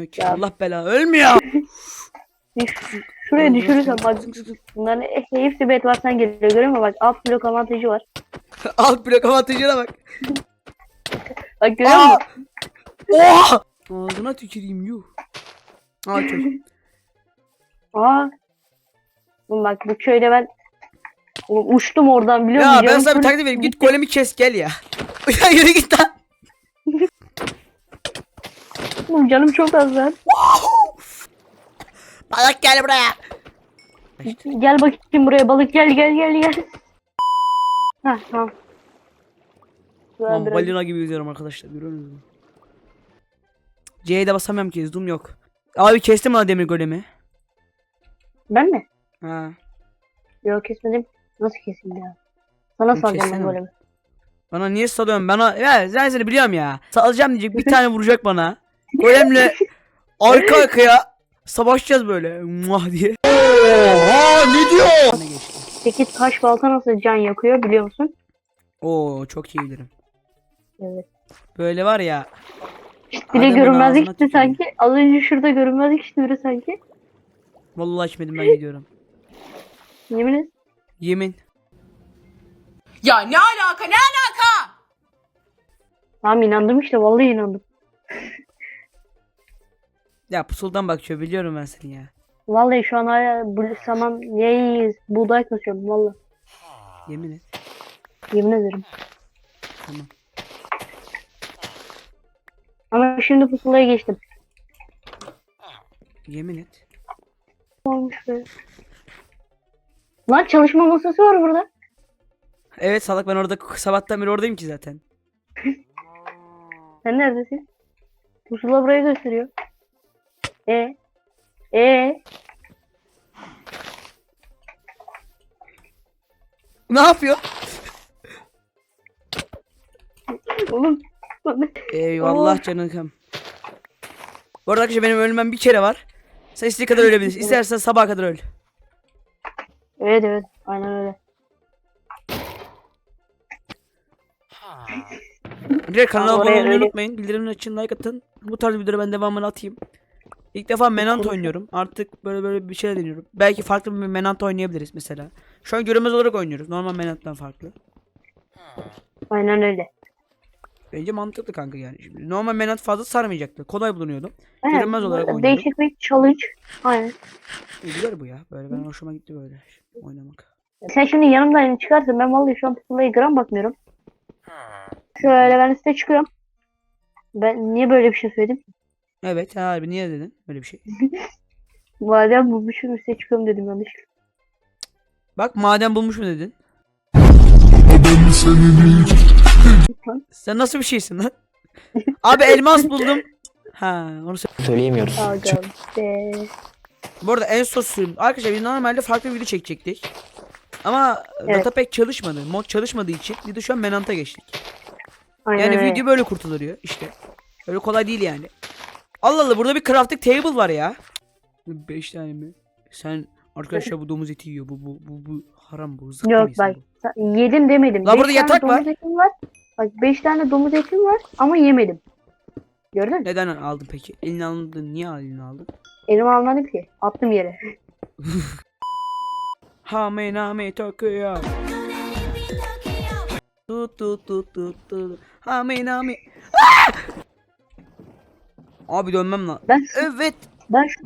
Ölmüyor ki. Ya. Allah bela ölmüyor. Şuraya düşürürsen bak bunların hepsi bedvarsan geliyor görüyor musun? Bak alt blok avantajı var. Alt blok avantajına bak. Bak görüyor musun? Oha! Ağzına tüküreyim yuh. Aa çocuk. Aa. Oğlum bak bu köyde ben Oğlum uçtum oradan biliyor musun? Ya ben sana bir taktik vereyim. Git golemi kes gel ya. ya yürü git lan. Oğlum canım çok az lan. Balık gel buraya. İşte. Gel bakayım buraya balık gel gel gel gel. Hah tamam. Lan biraz- balina gibi yüzüyorum arkadaşlar. Görüyor musunuz? C'ye de basamıyorum ki. Zoom yok. Abi kestim lan demir golemi. Ben mi? Ha. Yok kesmedim. Nasıl keseyim ya? Sana Oğlum salacağım ben kessene. böyle. Bana niye salıyorsun? Bana ya ben seni biliyorum ya. Salacağım diyecek bir tane vuracak bana. Golemle arka arkaya savaşacağız böyle. Muah diye. Oha ne diyor? Peki taş balta nasıl can yakıyor biliyor musun? Oo çok iyi bilirim. Evet. Böyle var ya. Bir de adamın görünmezlik ağzına işte sanki. Az önce şurada görünmezlik işte biri sanki. Vallahi içmedim ben gidiyorum. Yemin et. Yemin. Ya ne alaka ne alaka? Tamam inandım işte vallahi inandım. Ya pusuldan bakıyor biliyorum ben seni ya. Vallahi şu an hala bu saman neyiz buğday kasıyorum vallahi. Yemin et. Yemin ederim. Tamam. Ama şimdi pusulaya geçtim. Yemin et. Olmuş be. Lan çalışma masası var burada. Evet salak ben orada sabahtan beri oradayım ki zaten. Sen neredesin? Pusula burayı gösteriyor. E e Ne yapıyor? oğlum Eyvallah canım. Bu arada arkadaşlar benim ölmem bir kere var. Sen istediğin kadar ölebilirsin. İstersen sabaha kadar öl. Evet evet aynen öyle. Direkt kanala abone olmayı unutmayın. Bildirimleri açın, like atın. Bu tarz videoları ben devamını atayım. İlk defa Menant oynuyorum. Artık böyle böyle bir şeyler deniyorum. Belki farklı bir Menant oynayabiliriz mesela. Şu an görünmez olarak oynuyoruz. Normal Menant'tan farklı. Aynen öyle. Bence mantıklı kanka yani. Şimdi normal Menant fazla sarmayacaktı. Kolay bulunuyordu. Evet, Görünmez olarak oynuyorum. Değişik bir challenge. Aynen. E, güzel bu ya. Böyle ben hoşuma gitti böyle oynamak. Sen şimdi yanımdan çıkarsın ben vallahi şu an pusulaya gram bakmıyorum. Şöyle ben üste çıkıyorum. Ben niye böyle bir şey söyledim? Evet harbi niye dedin öyle bir şey? Madem bulmuşum üste çıkıyorum dedim yanlış. Bak maden bulmuş mu dedin? Sen nasıl bir şeysin lan? Abi elmas buldum. Ha onu söyle. Söyleyemiyoruz. Be. Bu arada en son sürüm. Arkadaşlar biz normalde farklı bir video çekecektik. Ama Evet. data pek çalışmadı. Mod çalışmadığı için biz de şu an Menant'a geçtik. Aynen Yani öyle. video böyle kurtuluyor işte. Öyle kolay değil yani. Allah Allah burada bir crafting table var ya. 5 tane mi? Sen arkadaşlar bu domuz eti yiyor. Bu bu bu, bu haram bu. Zıkkı Yok bak bu? yedim demedim. Lan Beş burada tane yatak domuz var. etim var. Bak 5 tane domuz etim var ama yemedim. Gördün mü? Neden aldın peki? Elini aldın. Niye elini aldın? Elimi almadım ki. Attım yere. Hame name Tokyo. Tut tut tut tut tut. Hame name. Ah! Abi dönmem lan. Ben Evet. ben şu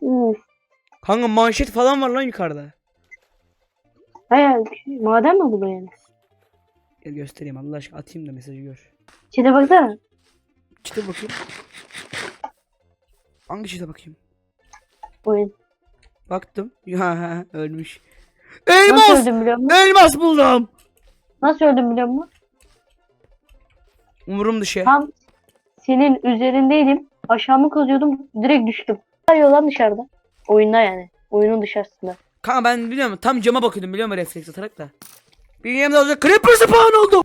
Uf. Kanka manşet falan var lan yukarıda. Hayır, maden mi bu yani? Gel göstereyim Allah aşkına atayım da mesajı gör. Çete baksana. Çite bakayım. Hangi çite bakayım? Oyun. Baktım. Ya ölmüş. Nasıl Elmas! öldüm biliyor musun? Elmas buldum. Nasıl öldüm biliyor musun? Umurum dışı. Tam senin üzerindeydim. Aşağımı kazıyordum. Direkt düştüm. Hayır lan dışarıda. Oyunda yani. Oyunun dışarısında. Kanka ben biliyor musun? Tam cama bakıyordum biliyor musun refleks atarak da. Bir yerimde olacak creeper spawn oldu.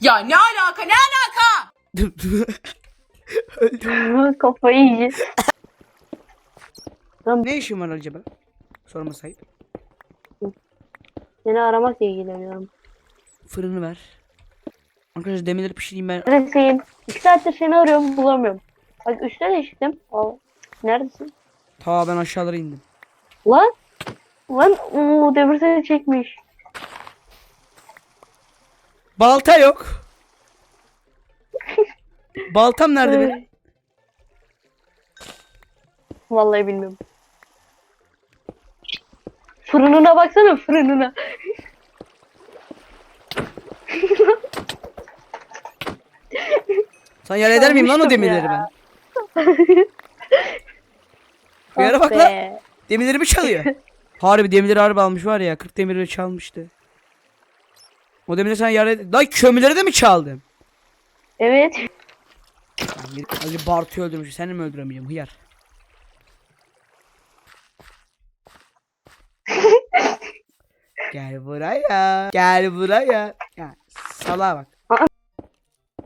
Ya ne alaka ne alaka? Öldüm. Kafayı yiyeceğiz. ne işin var acaba? Sorma sahip. Seni aramakla ilgileniyorum. Fırını ver. Arkadaşlar demirleri pişireyim ben. Neredesin? İki saattir seni arıyorum bulamıyorum. Bak üstte de çıktım. Aa, Neredesin? Ta ben aşağılara indim. Lan. Lan o demir seni çekmiş. Balta yok. Baltam nerede benim? Vallahi bilmiyorum. Fırınına baksana fırınına. Sen yer eder miyim lan o demirleri ben? Bir yere Ah bak lan. be. Demirlerimi çalıyor. harbi demirleri harbi almış var ya 40 demirleri çalmıştı. O demirleri sen yer ed- Lan kömürleri de mi çaldın? Evet. Lan bir- Az Bartu'yu öldürmüş. Seni mi öldüremeyeceğim hıyar? Gel buraya. Gel buraya. Ya salağa bak.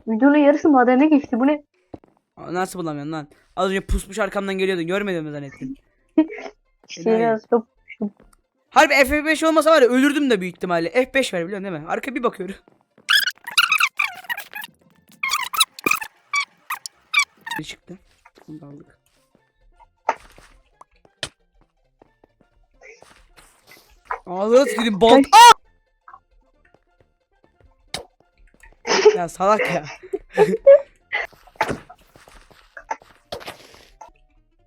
Videonun yarısı madene geçti. Bu ne? Nasıl bulamıyorsun lan? Az önce pusmuş arkamdan geliyordun. Görmedin mi zannettin? Arasında Harbi F5 olmasa var ya ölürdüm de büyük ihtimalle. F5 ver biliyorsun değil mi? Arka bir bakıyorum. Bir çıktı. Bunu da aldık. Ağzına tüküreyim bal. Aa! Ya salak ya.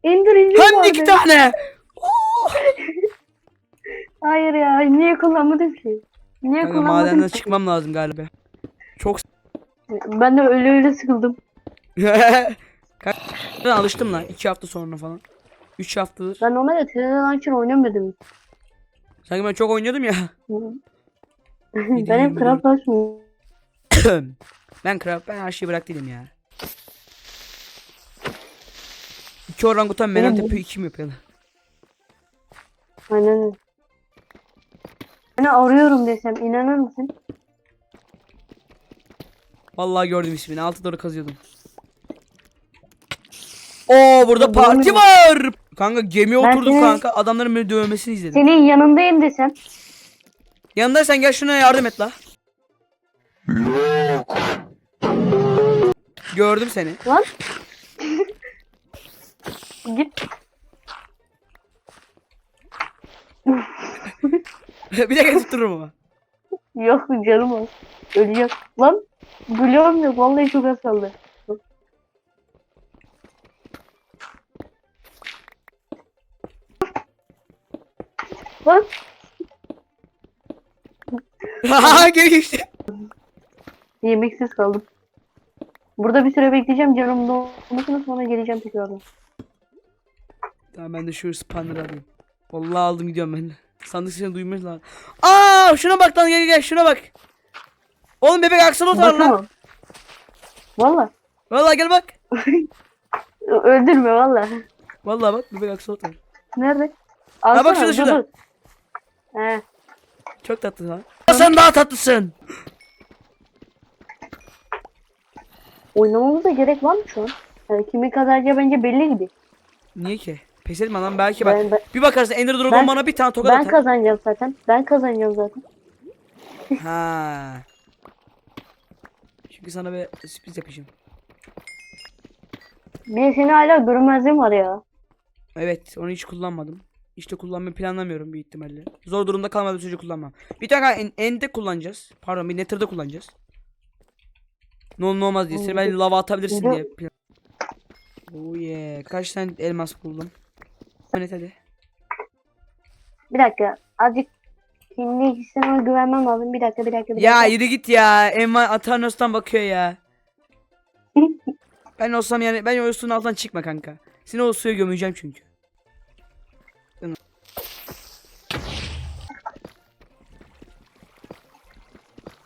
Ender inci Hem iki tane. Hayır ya. Niye kullanmadım ki? Niye Kanka kullanmadım madenden ki? çıkmam lazım galiba. Çok Ben de öyle öyle sıkıldım. Ben alıştım lan 2 hafta sonra falan. 3 haftadır. Ben normalde TR Launcher oynamıyordum. Sanki ben çok oynuyordum ya. ben hep Craft ben craft ben her şeyi bıraktıydım ya. İki orangutan bu- yapıyor iki mi yapıyor lan? Aynen. Seni arıyorum desem inanır mısın? Vallahi gördüm ismini altı doğru kazıyordum. Oo burada Ya, parti var. Kanka gemiye Ben oturduk seni- kanka adamların beni dövmesini izledim. Senin yanındayım desem. Yanındaysan gel şuna yardım et la. Gördüm seni. Lan. Git. bir dakika tuttururum ama. Yok canım az. Öleceğim. Lan. Bloğum yok. Vallahi çok az kaldı. Lan. Haha geri geçti. Yemeksiz kaldım. Burada bir süre bekleyeceğim canım dolmasını sonra geleceğim tekrardan. Tamam ben de şu spanner'ı alayım. Vallahi aldım gidiyorum ben. Sandık sesini duymuş lan. Aa şuna bak lan gel gel şuna bak. Oğlum bebek aksolot var lan. Valla. Vallahi gel bak. Öldürme valla. Vallahi bak bebek aksolot var. Nerede? bak Alsana, şurada, dur, şurada. He. Çok tatlı lan. Sen daha tatlısın. Oynamamıza gerek var mı şu an? Yani kimin kazanacağı bence belli gibi. Niye ki? Pes etme lan belki bak. Ben, ben, Bir bakarsın Ender Dragon Ben- bana bir tane tokat ben atar. kazanacağım zaten. Ben kazanacağım zaten. ha. Çünkü sana bir sürpriz yapacağım. Bir de senin hala görünmezliğin var ya. Evet onu hiç kullanmadım. De kullanmayı planlamıyorum büyük ihtimalle. Zor durumda kalmadığım sürece kullanmam. Bir tane en, End'de kullanacağız. Pardon bir Nether'da kullanacağız. Ne olur ne olmaz diye. Seni ben lava atabilirsin diye. Oh yeah. Kaç tane elmas buldum. Evet hadi. Bir dakika. Azıcık kendi hissime güvenmem lazım. Bir dakika bir dakika bir Ya dakika. yürü git ya. Emma Atarnos'tan bakıyor ya. ben olsam yani ben o suyun altından çıkma kanka. Seni o suya gömeceğim çünkü.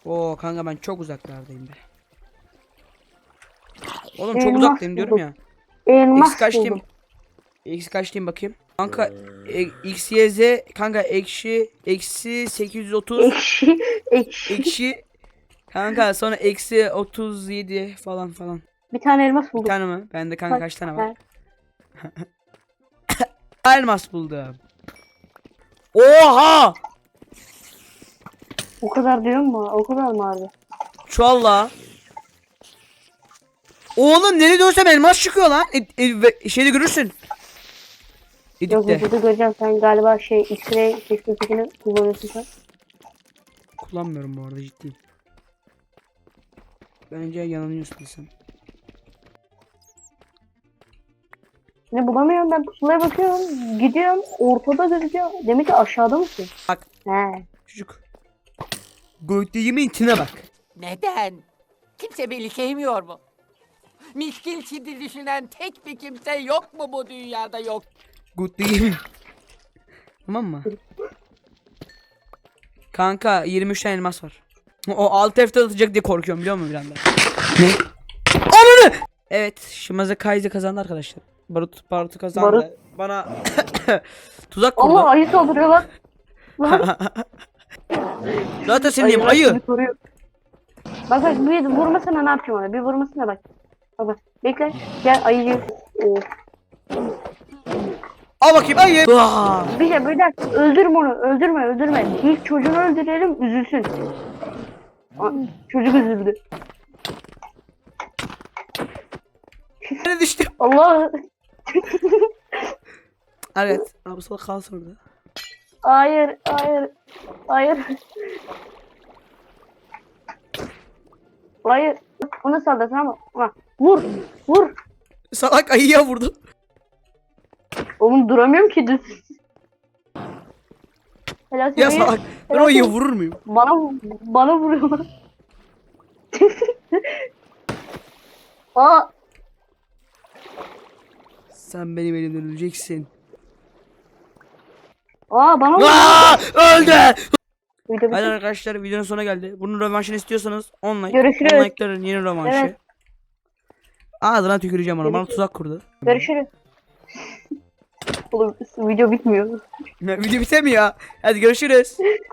Oo kanka ben çok uzaklardayım be. Oğlum çok Elmas uzaktayım diyorum ya. Elmas X kaçtayım? buldum. X kaçtayım bakayım. Kanka e, X, Y, Z kanka ekşi eksi 830 Ekşi. Ekşi. ekşi kanka sonra eksi 37 falan falan. Bir tane elmas Bir buldum. tane mi? Bende kanka kaç tane var? Elmas buldum. Oha! O kadar diyor mu? O kadar mı abi? Çualla. Oğlum nereye dönsem elmas çıkıyor lan. E, e, şeyde görürsün. Yok Edit'te. vücudu göreceğim sen galiba şey X-ray teknolojisini kullanıyorsun sen. Kullanmıyorum bu arada ciddiyim. Bence yanılıyorsun sen. Ne bulamıyorum ben pusulaya bakıyorum. Gidiyorum ortada gözüküyor. Demek ki aşağıda mısın? Bak. He. Çocuk. Göğütlüğümün içine bak. Neden? Kimse beni sevmiyor mu? Miskin şimdi düşünen tek bir kimse yok mu bu dünyada yok? Göğütlüğümün. tamam mı? Kanka 23 tane elmas var. O alt F'de atacak diye korkuyorum biliyor musun bir anda? Ne? Ananı! Evet, Şimaze Kaize kazandı arkadaşlar. Barut Barut'u kazandı. Barut. Bana tuzak kurdu. Allah ayı saldırıyor lan. Lan. Zaten senin ayı. Ayı. Bak bak bir vurmasana ne yapacağım ona. Bir vurmasana bak. Bak. Bekle. Gel ayıcı. Oo. Al bakayım ayı. Bir şey bir dakika. Öldürme onu. Öldürme öldürme. İlk çocuğunu öldürelim üzülsün. Aa, Çocuk üzüldü. Ne düştü? Allah. Evet. Abi salak kalsın orada. Hayır. Hayır. Hayır. Hayır. Ona saldır tamam mı? Vur. Vur. Salak ayıya vurdu. Oğlum duramıyorum ki düz. Helal Ya salak. Ben Helal ayıyı sana. vurur muyum? Bana bana vuruyorlar. Aa, Sen benim elimden öleceksin. aa bana vuruyor. Aa, öldü. Video bitti. Hadi arkadaşlar videonun sonuna geldi. Bunun rövanşını istiyorsanız 10 like. Görüşürüz. 10 like'ların yeni rövanşı. Evet. Ağzına tüküreceğim onu. Bana tuzak kurdu. Görüşürüz. Oğlum video bitmiyor. Video bitemiyor. Hadi görüşürüz.